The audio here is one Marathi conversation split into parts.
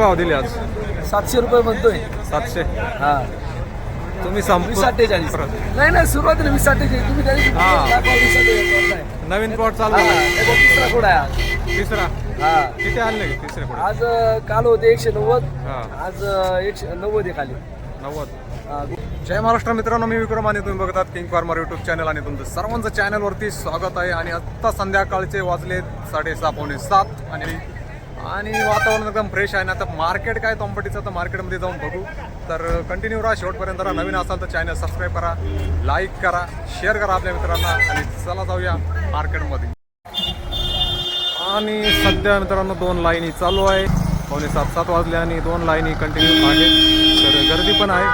काय भाव दिले आज? सातशे रुपये म्हणतोय. सातशे. हा. तुम्ही वीस संपूर्ण अठ्ठेचाळीस नाही नाही सुरुवातीला वीस अठ्ठेचाळीस. तुम्ही त्या दिवशी हा. दाखवा वीस अठ्ठेचाळीस बोलताय. नवीन प्लॉट चालू हा, आहे. हे बघ, तिसरा कोड आहे. तिसरा? हा. किती आणले तिसरे पुढे आज अं, काल होते एकशे नव्वद. हा. आज अं, एकशे नव्वद आहे खाली. नव्वद. हा, जय महाराष्ट्र मित्रांनो मी विक्रम आणि तुम्ही बघतात किंग फार्मर युट्यूब चॅनल आणि तुमचं सर्वांचं चॅनलवरती स्वागत आहे. आणि आत्ता संध्याकाळचे वाजले साडेसहा पावणे सात. आणि आणि वातावरण एकदम फ्रेश आहे. ना आता मार्केट काय तंपटीचं तर मार्केटमध्ये जाऊन बघू. तर कंटिन्यू राहा. शेवटपर्यंत राहा. नवीन असाल तर चॅनल सबस्क्राईब करा लाईक करा शेअर करा आपल्या मित्रांना. आणि चला जाऊया मार्केटमध्ये आणि सध्या मित्रांनो दोन लाईनी चालू आहे. पावणे सात सात वाजले आणि दोन लाईनी कंटिन्यू आहे. तर गर्दी पण आहे.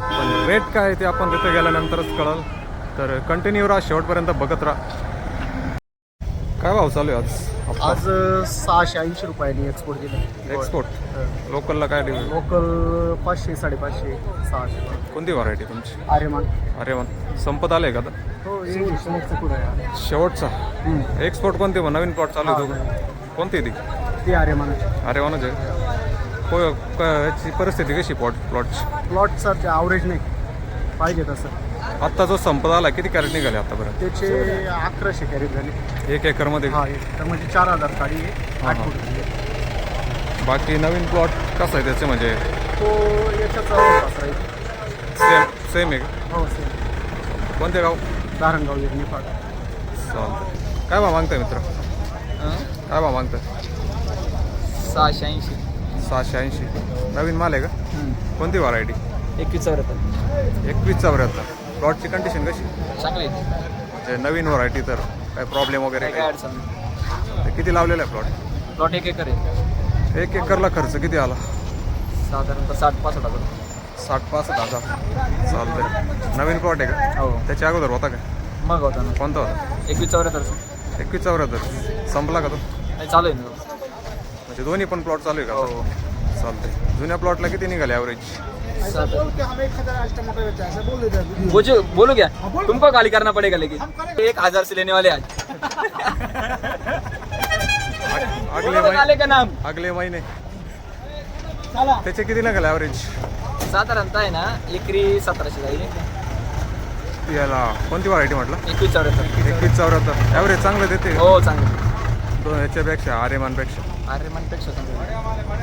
पण रेट काय आहे ते आपण तिथं गेल्यानंतरच कळल. तर कंटिन्यू राहा. शेवटपर्यंत बघत राहा. काय भाव चालू आहे आज? आज सहाशे ऐंशी रुपयांनी एक्सपोर्ट केलं. एक्सपोर्ट लोकलला काय डिव्हिजन लोकल पाचशे साडेपाचशे सहाशे. कोणती व्हरायटी तुमची? आर्यमान. वा संपत आले का? हो शेवटचं? आहे एक्सपोर्ट कोणते मग? नवीन प्लॉट चालू आहे कोणती ती? ती आर्यमान क- याची परिस्थिती कशी प्लॉट प्लॉटची प्लॉटचा ते ॲव्हरेज नाही. पाहिजे तसं. आत्ता जो संपत आला किती कॅरेट निघाले आतापर्यंत? त्याचे अकराशे कॅरेट झाले. एक एकरमध्ये? हा एक. तर म्हणजे चार हजार साडी आहे. आठ. फूट झाली. बाकी नवीन प्लॉट कसं आहे त्याचे म्हणजे? तो राहील सेम सेम आहे का? हो सेम कोणते गाव? धारणगाव एक निफाड चालतं काय भाव मागताय मित्र? काय भाव मागताय? सहाशे ऐंशी. सहाशे ऐंशी. नवीन माल आहे का? कोणती व्हरायटी एकवीस चौऱ्याहत्तर. एकवीस चौऱ्याहत्तर. प्लॉटची कंडिशन कशी? चांगले म्हणजे नवीन व्हरायटी तर काय प्रॉब्लेम वगैरे काय काय अडचण नाही. किती लावलेला आहे प्लॉट प्लॉट एक एकर आहे. एक एकरला खर्च किती आला? साधारणतः साठ पासष्ट हजार. साठ पासष्ट हजार. चालतंय. नवीन प्लॉट आहे का? हो. त्याच्या अगोदर होता का? मग होता ना. कोणता होता? एकवीस चौऱ्याहत्तर एकवीस चौऱ्याहत्तर संपला का तो? नाही चालू आहे ना. म्हणजे दोन्ही पण प्लॉट चालू आहे का हो. चालतंय. जुन्या प्लॉटला किती निघाले ॲव्हरेज बोलो बोलो क्या? तुमको गाली करना पड़ेगा लेकिन। एक हजार से लेने वाले आज। अगले बोलो नाले महिने का नाम। अगले महिने त्याचे किती निघाले ॲव्हरेज साधारणतः आहे ना एकरी सतराशे जाईल. याला कोणती व्हरायटी म्हटलं? एकवीस चौऱ्याहत्तर. एकवीस चौऱ्याहत्तर. ॲव्हरेज चांगलं देते. हो चांगलं. दोन याच्यापेक्षा आर्यमानपेक्षा. अरे मनपेक्षा चांगलं.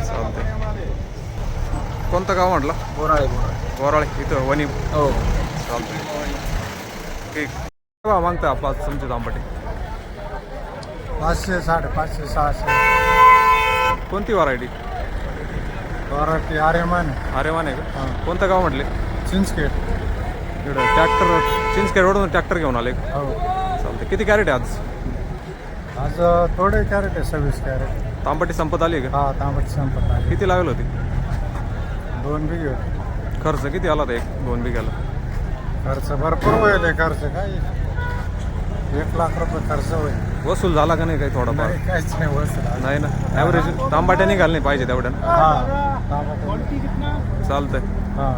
चालतंय. कोणतं गाव म्हटलं? बोराळे बोराळे. बोराळे इथं वनी हो. चालतंय. ठीक. काय भाव मागता आपला तुमची तांबटी? पाचशे साडेपाचशे सहाशे. कोणती व्हरायटी मराठी आर्यमान. आर्यमान आहे का? कोणतं गाव म्हटले? चिंचखेड. इकडं ट्रॅक्टर चिंचखेड रोडून ट्रॅक्टर घेऊन आले. का? हो. चालतंय. किती कॅरेट आहे आज? आज थोडे कॅरेट आहे सव्वीस कॅरेट तांबटी संपत आली का? हा तांबट संपत आहे किती लागेल होती? दोन बिघे. खर्च किती आला होता एक दोन बिघ्याला? खर्च भरपूर होईल हे खर्च काय एक लाख रुपये खर्च होईल. वसूल झाला का नाही काही थोडाफार? नाही काहीच नाही वस्तू नाही ना. ॲव्हरेज तांबाट्या निघाल नाही पाहिजे तेवढ्या. हा चालतंय. हा.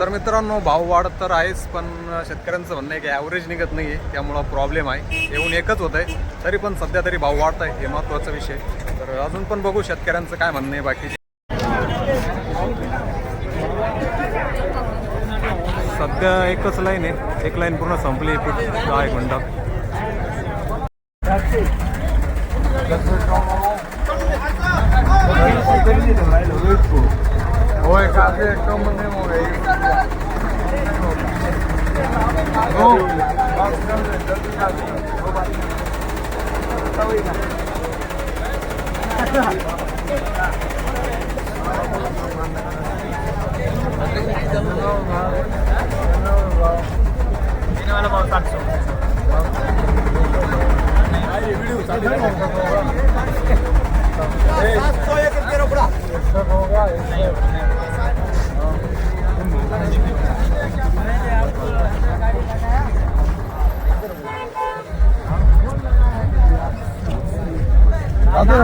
तर मित्रांनो भाव वाढत तर आहेच पण शेतकऱ्यांचं म्हणणं आहे की ॲव्हरेज निघत नाही आहे त्यामुळं प्रॉब्लेम आहे. येऊन एकच होत आहे तरी पण सध्या तरी भाव वाढत आहे हे महत्त्वाचा विषय तर अजून पण बघू शेतकऱ्यांचं काय म्हणणं आहे बाकी. सध्या एकच लाईन आहे. एक लाईन पूर्ण संपली दहा एक मिनटं होय का हो. वाला भाव सात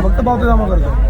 फक्त पावते जमा करतो.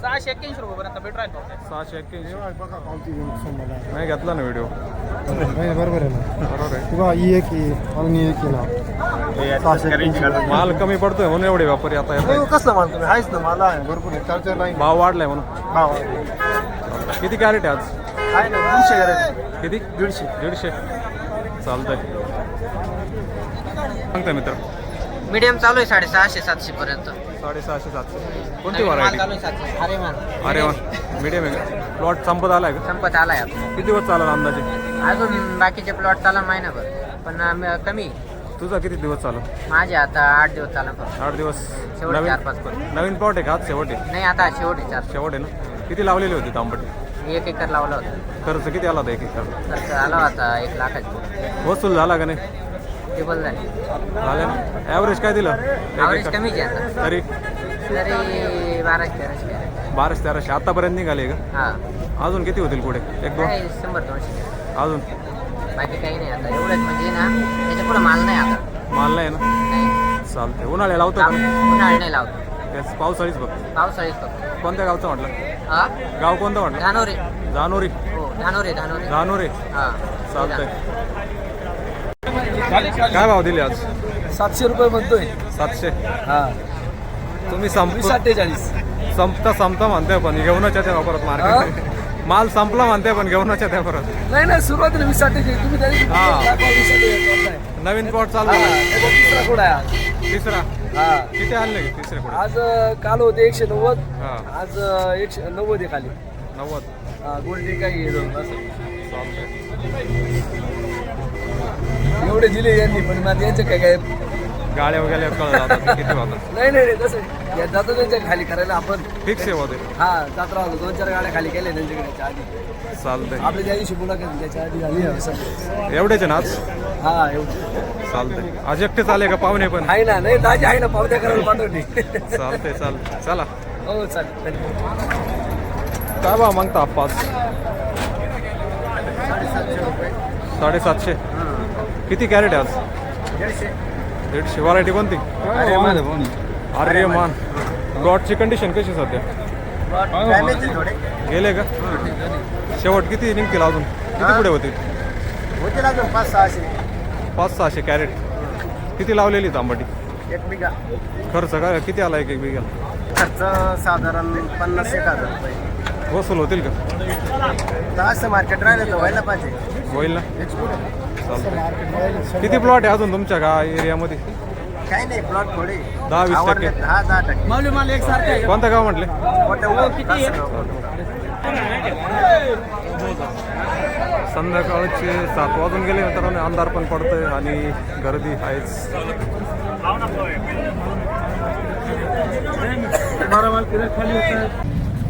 सहाशे एक्क्याऐंशी रुपये पर्यंत भेट राहील भाऊ. सहाशे एक्क्याऐंशी. बघा पावती घेऊन समोर. नाही घेतला ना व्हिडिओ नाही, बरोबर आहे ना. बरोबर आहे. किंवा ही एक ही आणि एक ही ना सहाशे एक्क्याऐंशी. माल कमी पडतोय म्हणून एवढे व्यापारी आता येत नाही, कसं माल तुम्ही आहेच ना मला आहे भरपूर आहे. चार चार लाईन. भाव वाढलाय म्हणून. हा किती कॅरेट आहे आज? आहे ना करायचे किती? दीडशे. दीडशे. चालतंय. सांगताय मित्र. मीडियम चालू आहे साडेसहाशे सातशे पर्यंत. साडेसहाशे सातशे. कोणती व्हरायटी आहे अरे मान अरे वा. मीडियम आहे प्लॉट संपत आलाय का? संपत आलाय आता. किती दिवस चालला अंदाजे? अजून बाकीचे प्लॉट चाला महिनाभर. पण आम्ही कमी. तुझा किती दिवस चालू माझे आता आठ दिवस चाला फक्त. आठ दिवस. शेवट चार पाच कोटी नवीन प्लॉट आहे का आज? शेवट आहे? नाही आता शेवट आहे चार. शेवट आहे ना? किती लावलेली होती तांबटी? एक एकर लावला होता. खर्च किती आला होता एक एकर? खर्च आला होता एक लाखाचा. वसूल झाला का नाही? टेबल झाले. झालं ना? ॲव्हरेज काय दिलं? एकर? कमीच आहे आता. तरी? तरी बाराशे तेराशे बाराशे तेराशे. आतापर्यंत निघाले का? हा. अजून किती होतील पुढे? एक दोन? काय शंभर दोनशे. अजून? बाकी काही नाही आता. एवढंच म्हणजे ना त्याच्या पुढे माल नाही आता. माल नाही ना? नाही. चालतंय. उन्हाळ्या लावतो लाव- का उन्हाळी नाही लावतो. त्याच पावसाळीच बघ. पावसाळीच फक्त कोणत्या गावचं म्हटलं? हा? गाव कोणतं म्हटलं? धानोरे. जानोरी हो धानोरे धानोरे. जानोरी हा. चालतंय. काय भाव दिले आज? सातशे रुपये म्हणतोय. सातशे. हा. तुम्ही संप अठ्ठेचाळीस. संपता संपता म्हणताय पण घेऊनच येते परत मार्केट. माल संपला म्हणताय पण घेऊनच येते परत. नाही नाही सुरुवातीला वीस अठ्ठेचाळीस. तुम्ही तरी हा. दाखवा वीस अठ्ठेचाळीस नवीन प्लॉट चालू हा, आहे. हे बघ, तिसरा कोड आहे आज. तिसरा? हा. किती आणले तिसरे पुढे आज अं, काल होते एकशे नव्वद. हा. आज अं, एकशे नव्वद आहे खाली. नव्वद. हा, गोल्डी काही हे दोन असं. चालतंय. एवढे दिले यांनी पण मग यांचे काय काय गाड्या वगैरे किती होतात. नाही नाही नाही तसं या जातो त्यांच्या खाली करायला आपण. फिक्स आहे होते हा जात्रा दोन चार गाड्या खाली केल्या त्यांच्याकडे त्याच्या आधी. चालतंय. आपल्या त्या दिवशी मुलाखत त्याच्या आधी झाली आहे सगळं. एवढेच आहे ना आज? हा एवढं. चालतंय. आज एकटेच आले का पाहुणे पण? आहे ना नाही ताजी आहे ना पावत्या करायला पाठवली. चालतंय चालतंय. चला. हो चालेल. काय भाव मागता पाच साडेसातशे. किती कॅरेट आहे आज? दीडशे. व्हरायटी कोणती? अरे मान प्लॉटची कंडिशन कशी सध्या? गेले का? शेवट किती निघतील अजून? किती पुढे होतील? पाच सहाशे पाच सहाशे. कॅरेट. किती लावलेली तांबटी एक बिघा. खर्च काय? किती आला एक एक बिघा? खर्च साधारण पन्नास एक हजार रुपये. वसूल होतील का? असं मार्केट राहिलं तर व्हायला पाहिजे. होईल ना? चालतंय. किती प्लॉट आहे अजून तुमच्या का एरियामध्ये काही नाही प्लॉट थोडे. दहा वीस टक्के. आवडले. दहा टक्के. माऊली माल एक सारखं कोणतं गाव म्हटले? संध्याकाळचे सात वाजून गेले मित्रांनो अंधार पण पडतोय आणि गर्दी आहेच.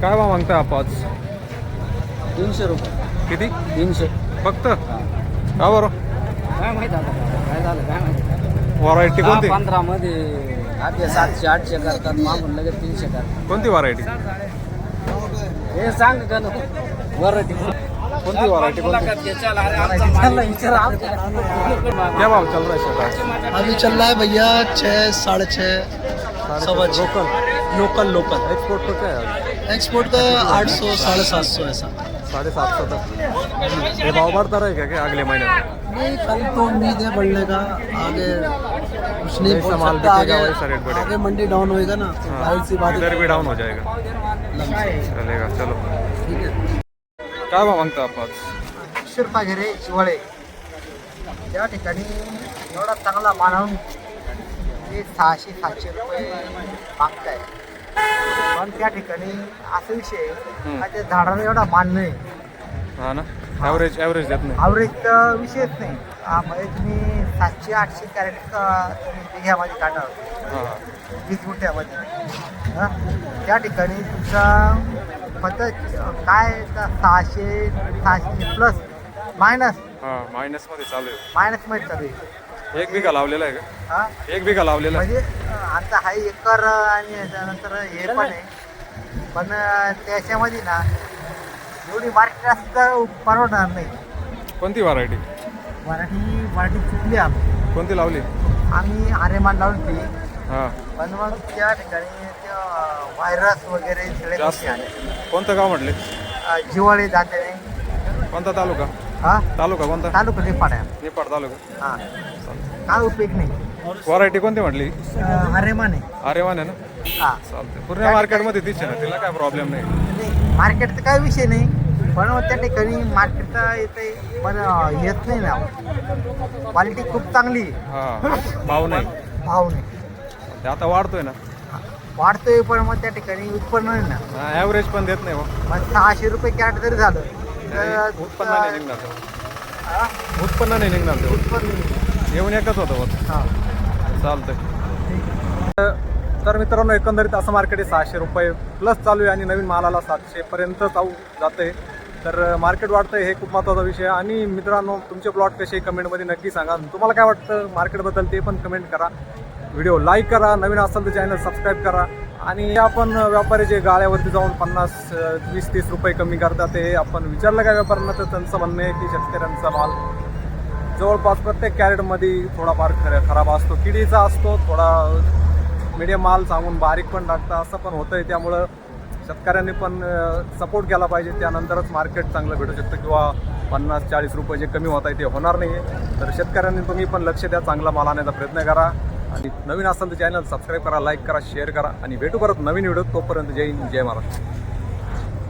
काय बा मागताय आप आज? तीनशे रुपये. किती? तीनशे फक्त? का बरं? काय माहित आता काय झालं? काय माहित? व्हरायटी कोणती? पंधरा मध्ये आधी सातशे आठशे करतात मागून लगेच तीनशे करतात. कोणती व्हरायटी हे सांग का वरायटी कोणती व्हरायटी कोणती? क्या भाव चल रहा है अभी चल रहा है भैया छः साढ़े छः सवा लोकल लोकल लोकल एक्सपोर्ट तो क्या है एक्सपोर्ट का आठ सौ साढ़े सात सौ ऐसा। साढ़े सात सौ तक ये भाव बढ़ता रहेगा क्या अगले महीने नहीं कल तो उम्मीद है बढ़ने का आगे कुछ नहीं बोल माल सकता बिकेगा आगे वैसा रेट बढ़ेगा। आगे मंडी डाउन होएगा ना जाहिर सी बात इधर है भी डाउन हो जाएगा। चलेगा चलो। ठीक है। काय भाव मागता आपण आज? शिरपाघेरे शिवाळे. त्या ठिकाणी एवढा चांगला मानवून ते सहाशे सातशे रुपये मागताय. पण त्या ठिकाणी असा विषय आहे का त्या झाडाला एवढा मान नाही. हा ना? ॲव्हरेज ॲव्हरेज देत नाही. आवरेजचा विषयच नाही. हा, म्हणजे तुम्ही सातशे आठशे कॅरेट तुम्ही बिघ्यामध्ये काढा हां. वीस गुंठ्यामध्ये हा? त्या ठिकाणी तुमचा पद्धत काय सहाशे सहाशे प्लस मायनस हां मायनसमध्ये चालू आहे. मायनसमध्ये चालू आहे. एक बिघा लावलेला आहे का? हा? एक बिघा लावलेला आहे. म्हणजे अं, आमचा हा एकर आणि त्यानंतर हे पण आहे. पण अं, त्याच्यामध्ये ना एवढी मार्केट असं तर परवडणार नाही. कोणती व्हरायटी मराठी मराठी चुकली आम्ही. कोणती लावली? आम्ही आरेमान लावून ती हां. पण मग त्या ठिकाणी व्हायरस वगैरे सगळे जास्त. गोष्टी कोणतं गाव म्हटले? अं, जिवाळे जाते. कोणता तालुका? हा? तालुका कोणता? तालुका निपाड्या निपाड तालुका. हा. काय उपयोग नाही. व्हरायटी कोणती म्हटली? आरेमान आहे. ना? हा. चालते पूर्ण मार्केटमध्ये तीच आहे ना तिला काय प्रॉब्लेम नाही. नाही मार्केटचा काय विषय नाही पण त्या ठिकाणी मार्केटचा येते पण अं, येत नाही ना. क्वालिटी खूप चांगली आहे. हां भाव नाही. भाव नाही. ते आता वाढतोय ना. वाढतोय पण मग त्या ठिकाणी उत्पन्न नाही ना. ॲव्हरेज पण देत नाही हो. मग सहाशे रुपये कॅट जरी झालं तर उत्पन्न नाही निघणार ते. हा? उत्पन्न नाही निघणार ते. उत्पन्न नाही. येऊन एकच होतं बघ. हा. चालतंय. तर मित्रांनो एकंदरीत असं मार्केट आहे सहाशे रुपये प्लस चालू आहे आणि नवीन मालाला सातशेपर्यंत जाऊ जाते तर मार्केट वाढतंय हे खूप महत्त्वाचा विषय आहे. आणि मित्रांनो तुमचे प्लॉट कसे कमेंटमध्ये नक्की सांगा. तुम्हाला काय वाटतं मार्केटबद्दल ते पण कमेंट करा. व्हिडिओ लाईक करा. नवीन असेल तर चॅनल सबस्क्राईब करा. आणि आपण व्यापारी जे गाळ्यावरती जाऊन पन्नास वीस तीस रुपये कमी करतात ते आपण विचारलं काय व्यापाऱ्यांना? तर त्यांचं म्हणणं आहे की शेतकऱ्यांचा माल जवळपास प्रत्येक कॅरेटमध्ये थोडाफार खर खराब असतो. किडीचा असतो थोडा मीडियम माल सांगून बारीक पण टाकतं असं पण होतंय. त्यामुळं शेतकऱ्यांनी पण सपोर्ट केला पाहिजे. त्यानंतरच मार्केट चांगलं भेटू शकतं किंवा पन्नास चाळीस रुपये जे कमी होत आहे ते होणार नाही आहे तर शेतकऱ्यांनी तुम्ही पण लक्ष द्या चांगला माल आणण्याचा प्रयत्न करा. आणि नवीन असेल तर चॅनल सबस्क्राईब करा लाईक करा शेअर करा. आणि भेटू परत नवीन व्हिडिओ तोपर्यंत जय हिंद जय महाराष्ट्र.